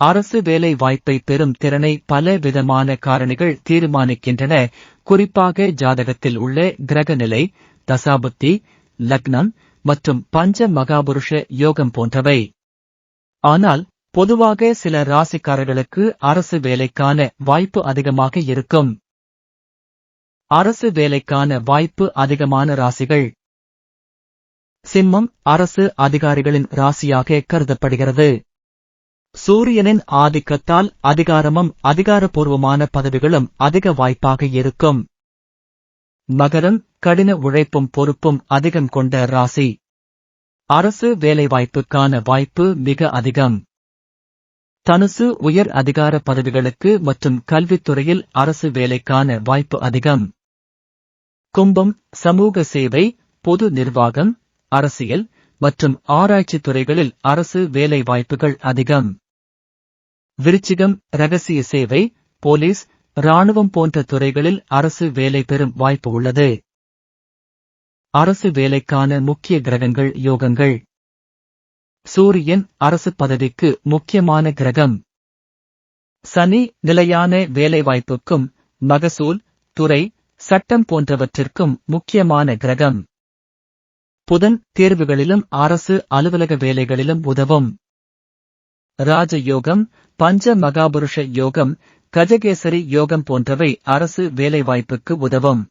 அரசு வேலை வாய்ப்பை பெறும் திறனை பல விதமான காரணிகள் தீர்மானிக்கின்றன. குறிப்பாக ஜாதகத்தில் உள்ள கிரக நிலை தசாபுத்தி லக்னம் மற்றும் பஞ்ச மகாபுருஷ யோகம் போன்றவை. ஆனால் பொதுவாக சில ராசிக்காரர்களுக்கு அரசு வேலைக்கான வாய்ப்பு அதிகமாக இருக்கும். அரசு வேலைக்கான வாய்ப்பு அதிகமான ராசிகள். சிம்மம் அரசு அதிகாரிகளின் ராசியாக கருதப்படுகிறது. சூரியனின் ஆதிக்கத்தால் அதிகாரமும் அதிகாரப்பூர்வமான பதவிகளும் அதிக வாய்ப்பாக இருக்கும். மகரம் கடின உழைப்பும் பொறுப்பும் அதிகம் கொண்ட ராசி. அரசு வேலைவாய்ப்புக்கான வாய்ப்பு மிக அதிகம். தனுசு உயர் அதிகார பதவிகளுக்கு மற்றும் கல்வித்துறையில் அரசு வேலைக்கான வாய்ப்பு அதிகம். கும்பம் சமூக சேவை பொது நிர்வாகம் அரசியல் மற்றும் ஆராய்ச்சி துறைகளில் அரசு வேலை வாய்ப்புகள் அதிகம். விருச்சிகம் ரகசிய சேவை போலீஸ் இராணுவம் போன்ற துறைகளில் அரசு வேலை பெறும் வாய்ப்பு உள்ளது. அரசு வேலைக்கான முக்கிய கிரகங்கள் யோகங்கள். சூரியன் அரசு பதவிக்கு முக்கியமான கிரகம். சனி நிலையான வேலைவாய்ப்புக்கும் மகசூல் துறை சட்டம் போன்றவற்றிற்கும் முக்கியமான கிரகம். புதன் தேர்வுகளிலும் அரசு அலுவலக வேலைகளிலும் உதவும். ராஜயோகம் பஞ்ச மகாபுருஷ யோகம் கஜகேசரி யோகம் போன்றவை அரசு வேலைவாய்ப்புக்கு உதவும்.